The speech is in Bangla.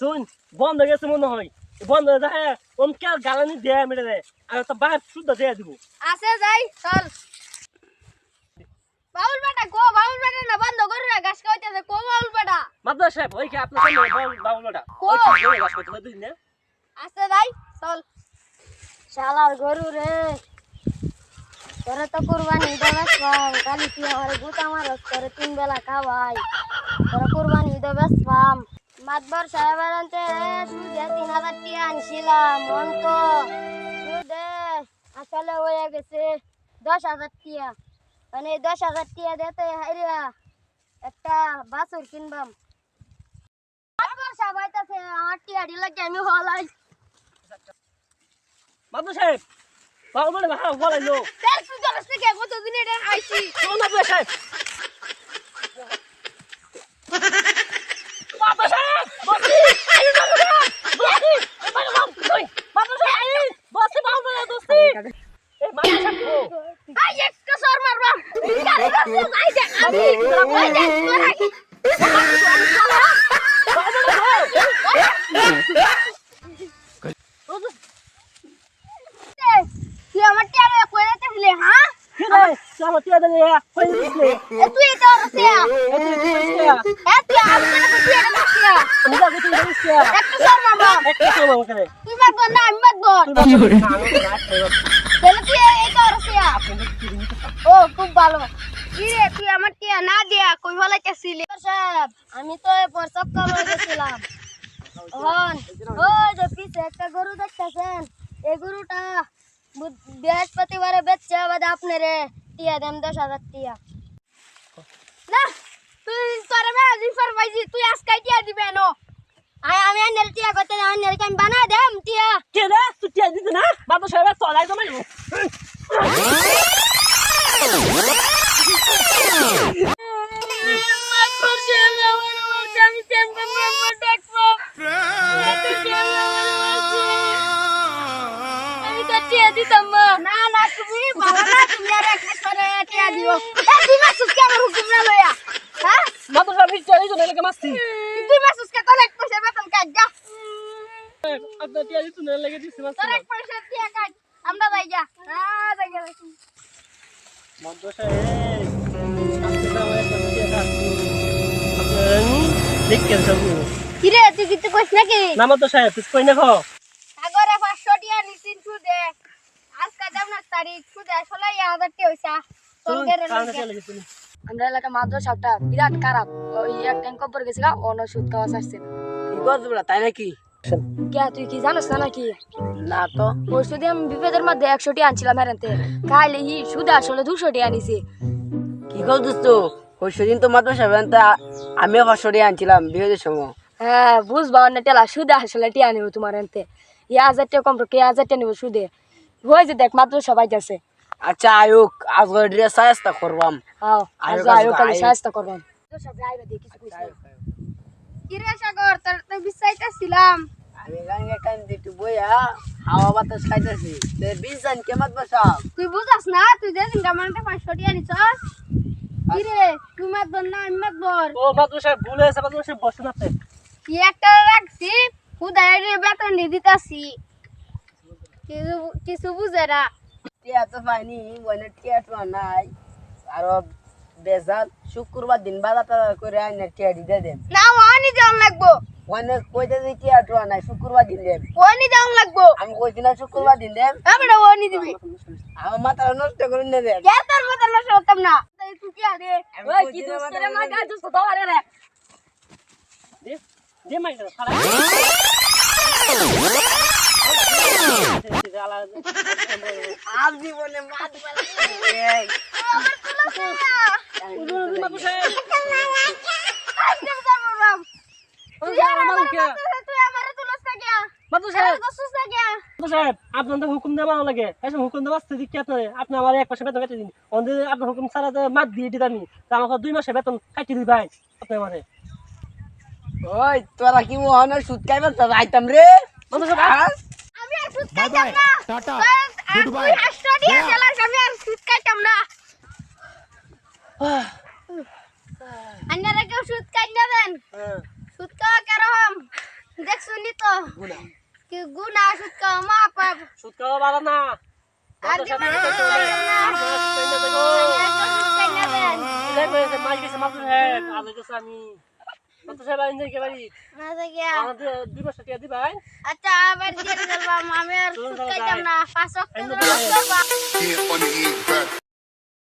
শুন বন্ধ গেছে মনে হয়। বন্ধ হয়ে যায় ওম গালানি দেয় মেরে দেয়। আর তো বাইর শুদ্ধ দিয়ে দিব। আসে যাই চল। বাবুল বাটা কো বাবুল বাটা না বন্ধ করু না গাছ খাইতেছে কো বাবুল বাটা মাদ্রাস সাহেব ওই কি আপনার সামনে বাউল বাউলটা কো? গাছ করতে দিন না। আসে যাই চল। শালার গরু রে। তোরে তো কুরবানি দেবে কম কালি তুই আমার গুতা মারস তোরে তিন বেলা খাওয়াই তোরে কুরবানি দেবে পাম মাতবর সাহেবের আনতে সুদে তিন হাজার টিয়া আনছিলাম, মন তো সুদে। আসলে হয়ে গেছে দশ হাজার টিয়া। মানে দশ হাজার টিয়া দিতে হাইরা একটা বাছুর কিনবাম। মাতবর সাহেব আইতাছে, আমার টিয়া দিলে আমি হলাই। মাদ্রাস সাহেব বাউল বলে হ্যাঁ বলাইলো তেল সুজন থেকে কতদিন এটা আইছি শোন মাদ্রাস সাহেব মাদ্রাস সাহেব বসি আই না বসি এবার মাম কই মাদ্রাস সাহেব বসি বাউল বলে দোস্তি এই মাদ্রাস সাহেব ও আই একটা সর মারবা আই দেখ আমি আই দেখ তোরা কি তুই আমার টিয়ারে কই রাখছিলি হ্যাঁ কি রে সামনে তিয়া দে কই দিছিলে এ তুই তো রসিয়া এই তুই দিছিস এ তুই আমি কেন তুই এটা রসিয়া আমি যাব তুই দিছিস একটা সর মারবা একটা সময় ওখানে তুই মারবো না আমি মারবো তাহলে তুই এই তো রসিয়া ও খুব ভালো কি রে তুই আমার টিয়া না দিয়া কই ফলাইতেছিলি সাহেব আমি তো এই প্রসব করে গেছিলাম হন ওই যে পিছে একটা গরু দেখতেছেন এই গরুটা বু- বৃহস্পতিবারে বেচছে আবার আপনারে টিয়া দেন দশ হাজার টিয়া। না, তুই তোর মেয়ে পাইছি তুই আজকে টিয়া দিবে নো। আমি আন্নের টিয়া করতে আন্নের আমি বানা দেম টিয়া। কে রে? তুই তিয়া দিতে না? বাবা সাহেব চলাই তো মানে না না তুমি ভালো না তুমি আর একটা করে টিয়া দিও। দুই মাস সুস্কে আমার হুকুম না লইয়া। হ্যাঁ? বাবা সাহেব চলাই তো নাকি মাসি দুই মাস সুস্কে তোর এক পয়সা বেতন কাট যা। আপনার তিয়া দিতে না লাগে দিছে মাসি তোর এক পয়সা টিয়া কাট আমরা যাই যা। হ্যাঁ যাই যা আপনি না সব। তুই কিছু নাকি? নাম তো সাহেব তুই কই না আগরে পাঁচশো টিয়া নিছিন সুদে আজকে সুদে আসলে হাজার টিয়া হইছা তোর গেরে কারণে চলে গেছিল আমরা এলাকা মাদ্রাসাটা বিরাট খারাপ। ওই এক ট্যাঙ্ক কপর গেছিল অন্য সুদ খাওয়া আসছে কি করতে বলা তাই নাকি? কে তুই কি জানিস না নাকি? না তো। ওই সুদে আমি বিপদের মধ্যে একশোটি আনছিলাম হেরানতে। খাইলে ই সুদে আসলে দুশোটি আনিছি। কি করছিস তো? ওই সেদিন তো আমিও আনছিলাম বিয়ের সময়। হ্যাঁ বুঝবা অন্য টেলা সুদে আসলে টিয়া নিব তোমার এনতে ই হাজার টাকা কম কে হাজার টাকা নিব সুদে। হয়েছে দেখ মাত্র সবাই যাচ্ছে আচ্ছা আয়ুক আজকে ড্রেস সাজটা করবাম। আও আয়ো আজ কাজ আয়ো কালি আয়ো। সাজটা করবেন সবাই দেখি কিছু কইছে কিরে সাগর তোর তো বিশ্বাসটা আমি গাঙ্গে কান দিতে বইয়া হাওয়া বাতাস খাইতেছি। তে বিশ জন কে বসাও? তুই বুঝাস না তুই যেদিন গামানটা পাঁচশো টিয়া নিছস কিরে তুই মাতবর না আমি মাতবর ও বাবা সাহেব ভুল হয়েছে বাবা সাহেব বসে না কি একটা রাখছি খুদাই বেতন দিয়ে দিতাছি। কিছু কিছু বুঝে না। টিয়া তো পাইনি ওখানে টিয়া তো নাই। আরও বেজাল শুক্রবার দিন বাজার টাজার করে আইনে টিয়া দিতে দেন। না ওয়ানি যাওয়ান লাগবো। ওখানে কইতে যে টিয়া তো নাই শুক্রবার দিন দেন। ওয়ানি যাওয়ান লাগবো। আমি কইছি না শুক্রবার দিন দেন। আমরা ওয়ানি দিবি। আমার মাথা নষ্ট করে নে দেন। কে তোর মতো নষ্ট হতাম না? তাই তুই কি আরে ওই কি মাথা করে মা নষ্ট- গাছ দুস তো আরে রে দে দে আর জীবনে তো হুকুম দেওয়া ভালো লাগে এসব হুকুম দেওয়া আসতে দিকে আপনার আপনি আমার এক মাসে বেতন কেটে দিন অন্যদিন আপনার হুকুম ছাড়া মাত দিয়ে দিত আমি তা আমাকে দুই মাসে বেতন কাটিয়ে দিই ভাই আপনি আমারে ওই তোরা কি মহান সুদ খাইবার আইতাম রে? বাবা খাইতাম না টাটা গুড বাই আমি আর সুদ খাইতাম না আপনারা কেউ সুদ কাট নেবেন হ্যাঁ সুদ খাওয়া কেরকম দেখছুনি তো গুনা কি গুনা সুদ খাওয়া মা পাপ সুদ খাওয়া ভালো না হ্যাঁ আমি কত সাহেব আইন কে বাড়ি আমাদের দুই মাস টাকা দিবাই আচ্ছা আবার দিয়ে আমি আর। না। পাঁচ